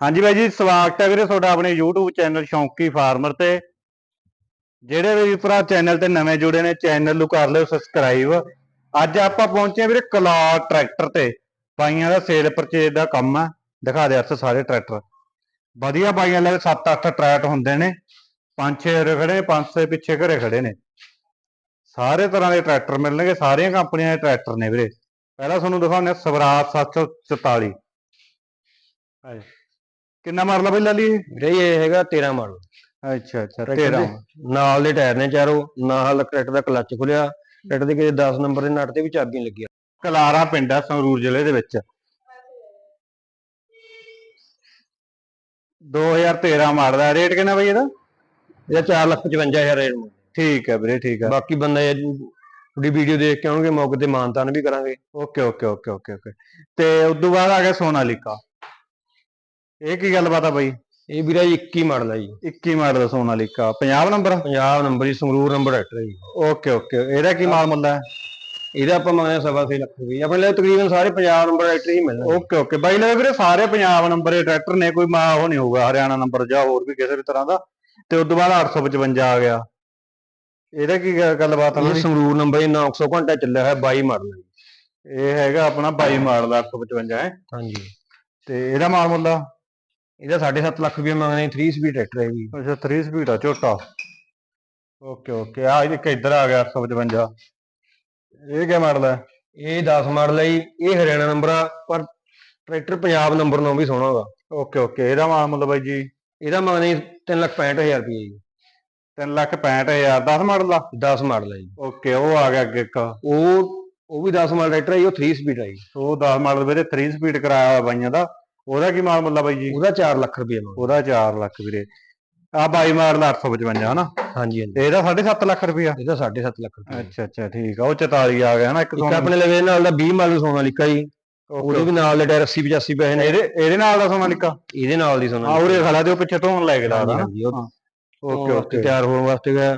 ਹਾਂਜੀ ਬਾਈ ਜੀ, ਸਵਾਗਤ ਹੈ ਵੀਰੇ ਤੁਹਾਡਾ ਆਪਣੇ YouTube ਚੈਨਲ ਸ਼ੌਂਕੀ ਫਾਰਮਰ ਤੇ। ਜਿਹੜੇ ਵੀ ਭਰਾ ਚੈਨਲ ਤੇ ਨਵੇਂ ਜੁੜੇ ਨੇ ਚੈਨਲ ਨੂੰ ਕਰ ਲਿਓ ਸਬਸਕ੍ਰਾਈਬ ਅੱਜ ਆਪਾਂ ਪਹੁੰਚੇ ਹਾਂ ਵੀਰੇ ਕਲਾਰ ਟਰੈਕਟਰ ਤੇ। ਬਾਈਆਂ ਦਾ ਸੇਲ ਪਰਚੇਜ ਦਾ ਕੰਮ ਆ ਦਿਖਾ ਦੇ ਅਰਥ ਸਾਰੇ ਟਰੈਕਟਰ। ਵਧੀਆ ਬਾਈਆਂ ਲੈ 7-8 ਟਰੈਕਟ ਹੁੰਦੇ ਨੇ। ਪੰਜ ਛੇ ਉਰੇ ਖੜੇ ਨੇ ਪੰਜ ਛੇ ਪਿੱਛੇ ਘਰੇ ਖੜੇ ਨੇ। ਸਾਰੇ ਤਰ੍ਹਾਂ ਦੇ ਟਰੈਕਟਰ ਮਿਲਣਗੇ, ਸਾਰੀਆਂ ਕੰਪਨੀਆਂ ਦੇ ਟਰੈਕਟਰ ਨੇ ਵੀਰੇ। ਪਹਿਲਾਂ ਤੁਹਾਨੂੰ ਦਿਖਾਉਂਦੇ ਹਾਂ ਸਵਰਾਜ 744 ਹਾਂਜੀ। ਕਿੰਨਾ ਮਾਡਲ ਆ ਬਈ ਲਾਲੀ ਇਹ? ਵੀਰੇ ਇਹ ਹੈਗਾ 13 ਮਾਡਲ ਅੱਛਾ ਅੱਛਾ ਟਰੈਕਟਰ 13 ਦੇ ਨਾਲ ਦੇ ਟਾਇਰ ਨੇ ਚਾਰੋ ਨਾਲ ਟਰੈਕਟਰ ਦਾ ਕਲੱਚ ਖੁੱਲਿਆ ਟਰੈਕਟਰ ਦੇ ਕਿਤੇ 10 ਨੰਬਰ ਦੇ ਨਟ ਤੇ ਵੀ ਚਾਬੀਆਂ ਲੱਗੀਆਂ। ਕਲਾਰਾ ਪਿੰਡ ਆ ਸੰਗਰੂਰ ਜ਼ਿਲ੍ਹੇ ਦੇ ਵਿੱਚ। 2013 ਮਾਡਲ ਰੇਟ ਕਿੰਨਾ ਬਈ ਇਹਦਾ? ਇਹਦਾ 455000 ਰੇਟ ਨੂੰ ਠੀਕ ਹੈ ਵੀਰੇ ਠੀਕ ਹੈ ਬਾਕੀ ਬੰਦਾ ਇਹ ਤੁਹਾਡੀ ਵੀਡੀਓ ਦੇਖ ਕੇ ਆਉਣਗੇ ਮੌਕੇ ਤੇ ਮਾਨਤਾਨ ਵੀ ਕਰਾਂਗੇ। Okay okay okay okay okay. ਤੇ ਉਸ ਤੋਂ ਬਾਅਦ ਆ ਗਿਆ ਸੋਨਾਲੀਕਾ। ਇਹ ਕੀ ਗੱਲਬਾਤ ਆ ਬਈ? ਇਹ ਵੀਰਾ ਜੀ 21 ਮਾਡਲ ਹੈ ਜੀ। 21 ਮਾਡਲ ਦਾ ਸੋਨਾਲੀਕਾ। 50 ਨੰਬਰ? ਪੰਜਾਬ ਨੰਬਰ ਜੀ ਸੰਗਰੂਰ ਨੰਬਰ ਟਰੈਕਟਰ ਹੈ ਜੀ। Okay okay. ਇਹਦਾ ਕੀ ਮਾਲ ਮੁੱਲ ਹੈ ਇਹਦਾ ਆਪਾਂ ਮੰਗਦੇ ਹਾਂ ਸਵਾ ਛੇ ਲੱਖ ਰੁਪਏ। ਆਪਣੇ ਲਈ ਤਕਰੀਬਨ ਸਾਰੇ ਪੰਜਾਬ ਨੰਬਰ ਟਰੈਕਟਰ ਹੀ ਮਿਲਣਗੇ। Okay okay. ਬਾਈ ਲੈ ਵੀਰੇ ਸਾਰੇ ਪੰਜਾਬ ਨੰਬਰ ਦੇ ਟਰੈਕਟਰ ਨੇ ਕੋਈ ਮਾ ਉਹ ਨਹੀਂ ਹੋਊਗਾ ਹਰਿਆਣਾ ਨੰਬਰ ਜਾਂ ਹੋਰ ਵੀ ਕਿਸੇ ਵੀ ਤਰ੍ਹਾਂ ਦਾ। ਤੇ ਉਸ ਤੋਂ ਬਾਅਦ 855 ਆ ਗਿਆ। ਇਹਦਾ ਕੀ ਗੱਲਬਾਤ ਆ ਇਹ? ਸੰਗਰੂਰ ਨੰਬਰ ਜੀ 900 ਘੰਟਾ ਚੱਲਿਆ ਹੋਇਆ 22 ਮਾਡਲ ਇਹ ਹੈਗਾ ਆਪਣਾ 22 ਮਾਡਲ ਦਾ 855 ਹੈ? ਹਾਂਜੀ। ਤੇ ਇਹਦਾ ਮਾਲ ਮੁੱਲ ਆ? ਇਹਦਾ 7.5 ਲੱਖ ਰੁਪਏ ਮੰਗਦੇ 3 ਸਪੀਡ ਟਰੈਕਟਰ ਹੈ ਜੀ ਅੱਛਾ 3 ਸਪੀਡ ਆ ਝੋਟਾ। ਓਕੇ ਓਕੇ ਆ ਇੱਕ ਇੱਧਰ ਆ ਗਿਆ 855 ਇਹ ਕੀ ਮਾਡਲ ਹੈ ਇਹ 10 ਮਾਡਲ ਹੈ ਜੀ ਇਹ ਹਰਿਆਣਾ ਨੰਬਰ ਆ ਪਰ ਟਰੈਕਟਰ ਪੰਜਾਬ ਨੰਬਰ ਨੂੰ ਵੀ ਸੋਹਣਾ ਵਾ। ਓਕੇ ਓਕੇ ਇਹਦਾ ਮੁੱਲ ਬਾਈ ਜੀ? ਇਹਦਾ ਮੰਗਦੇ 365000 ਰੁਪਏ ਜੀ। 3 ਲੱਖ 65000 10 ਮਾਡਲ ਦਾ 10 ਮਾਡਲ ਹੈ ਜੀ। ਓਕੇ ਉਹ ਆ ਗਿਆ ਅੱਗੇ ਇੱਕ। ਉਹ ਉਹ ਵੀ 10 ਮਾਡਲ ਟਰੈਕਟਰ ਹੈ ਜੀ, ਉਹ 3 ਸਪੀਡ ਹੈ ਜੀ। ਉਹ 10 ਮਾਡਲ ਵੀਰੇ 3 ਸਪੀਡ ਕਰਾਇਆ ਹੋਇਆ ਬਾਈਆਂ ਦਾ। ਉਹਦਾ ਕੀ ਮਾਲ ਮੁੱਲ ਆ ਬਾਈ ਜੀ? ਉਹਦਾ 4 ਲੱਖ ਰੁਪਏ ਮੰਗਦੇ ਉਹਦਾ 4 ਲੱਖ ਵੀਰੇ। ਆ 22 ਮਾਡਲ 855 ਹਨਾ? ਹਾਂਜੀ ਹਾਂਜੀ। ਤੇ ਇਹਦਾ 7.5 ਲੱਖ ਰੁਪਇਆ ਇਹਦਾ 7.5 ਲੱਖ ਰੁਪਏ ਅੱਛਾ ਅੱਛਾ ਠੀਕ ਆ ਉਹ 44 ਆ ਗਿਆ ਹਨਾ ਇੱਕ ਇੱਕ ਆਪਣੇ ਲਵੇ ਨਾਲ ਦਾ 20 ਮਾਡਲ ਸੋਨਾਲੀਕਾ ਜੀ। ਉਹਦੇ ਵੀ ਨਾਲ ਦੇ ਟਾਇਰ 80 85 ਪੈਸੇ ਨੇ। ਇਹਦੇ ਇਹਦੇ ਨਾਲ ਦਾ ਸੋਨਾਲੀਕਾ? ਇਹਦੇ ਨਾਲ ਦੀ ਆ ਸੋਨਾਲੀਕਾ ਉਰੇ ਖੜਾ ਦਿਓ ਪਿੱਛੇ ਧੋਣ ਲੈ ਕੇ ਲਾਦਾ ਓਕੇ ਓਕੇ। ਤਿਆਰ ਹੋਣ ਵਾਸਤੇ ਗਿਆ।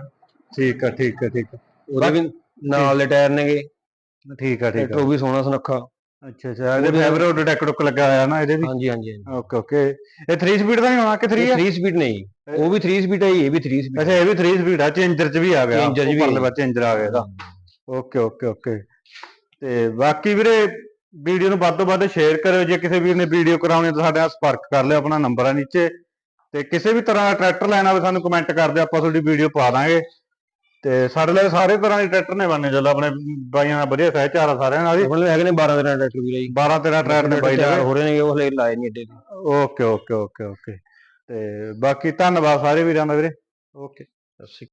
ਠੀਕ ਆ ਠੀਕ ਆ ਠੀਕ ਆ। ਉਹਦੇ ਵੀ ਨਾਲ ਦੇ ਟਾਇਰ ਨੇਗੇ। ਠੀਕ ਆ ਠੀਕ ਆ। ਉਹ ਵੀ ਸੋਹਣਾ ਸੁਨੱਖਾ। ਅੱਛਾ ਅੱਛਾ ਇਹਦੇ ਉਹਦੇ- ਫੈਬਰ ਡੈਕ ਡੁੱਕ ਲੱਗਾ ਹੋਇਆ ਨਾ ਇਹਦੇ ਵੀ? ਹਾਂਜੀ ਹਾਂਜੀ ਹਾਂਜੀ। Okay okay. ਇਹ 3 ਸਪੀਡ ਦਾ ਨਹੀਂ ਹੋਣਾ ਕਿ 3 ਇਹ ਹੈ 3 ਸਪੀਡ ਨਹੀਂ। ਉਹ ਵੀ 3 ਸਪੀਡ ਹੈ ਇਹ ਵੀ 3 ਸਪੀਡ ਅੱਛਾ ਇਹ ਵੀ 3 ਸਪੀਡ ਆ ਚੇਂਜਰ ਚ ਵੀ ਆ ਗਿਆ। Changer 'ਚ ਵੀ ਉੱਪਰਲੇ ਪਾਸੇ ਚੇਂਜਰ ਆ ਗਿਆ ਇਹਦਾ। Okay okay okay. ਤੇ ਬਾਕੀ ਵੀਰੇ ਵੀਡੀਓ ਨੂੰ ਵੱਧ ਤੋਂ ਵੱਧ ਸ਼ੇਅਰ ਕਰਿਓ। ਜੇ ਕਿਸੇ ਵੀਰ ਨੇ ਵੀਡੀਓ ਕਰਾਉਣੀ ਤਾਂ ਸਾਡੇ ਨਾਲ ਸੰਪਰਕ ਕਰ ਲਿਓ ਆਪਣਾ ਨੰਬਰ ਆ ਨੀਚੇ। ਤੇ ਕਿਸੇ ਵੀ ਤਰ੍ਹਾਂ ਦਾ ਟਰੈਕਟਰ ਲੈਣਾ ਹੋਵੇ ਸਾਨੂੰ ਕਮੈਂਟ ਕਰ ਦਿਓ ਆਪਾਂ ਤੁਹਾਡੀ ਵੀਡੀਓ ਪਾ ਦਾਂਗੇ। ਤੇ ਸਾਡੇ ਲਈ ਸਾਰੇ ਤਰ੍ਹਾਂ ਦੇ ਟਰੈਕਟਰ ਨੇ ਬਣਨੇ ਜਦੋਂ ਆਪਣੇ ਬਾਈਆਂ ਦਾ ਵਧੀਆ ਸਹਿਚਾਰ ਆ ਸਾਰਿਆਂ ਨਾਲ ਹੀ। ਆਪਣੇ ਹੈਗੇ ਨੇ 12 ਦਿਨਾਂ ਟਰੈਕਟਰ ਵੀ ਜੀ 12 13 ਟਰੈਕਟਰ ਨੇ ਬਾਈ ਹੋ ਰਹੇ ਨੇ। ਉਹ ਹਲੇ ਲਾਏ ਨਹੀਂ ਏਡੇ ਓਕੇ ਓਕੇ ਓਕੇ ਓਕੇ। ਤੇ ਬਾਕੀ ਧੰਨਵਾਦ ਸਾਰੇ ਵੀਰਾਂ ਦਾ ਵੀਰੇ। ਓਕੇ। ਸਤਿ ਸ਼੍ਰੀ ਅਕਾਲ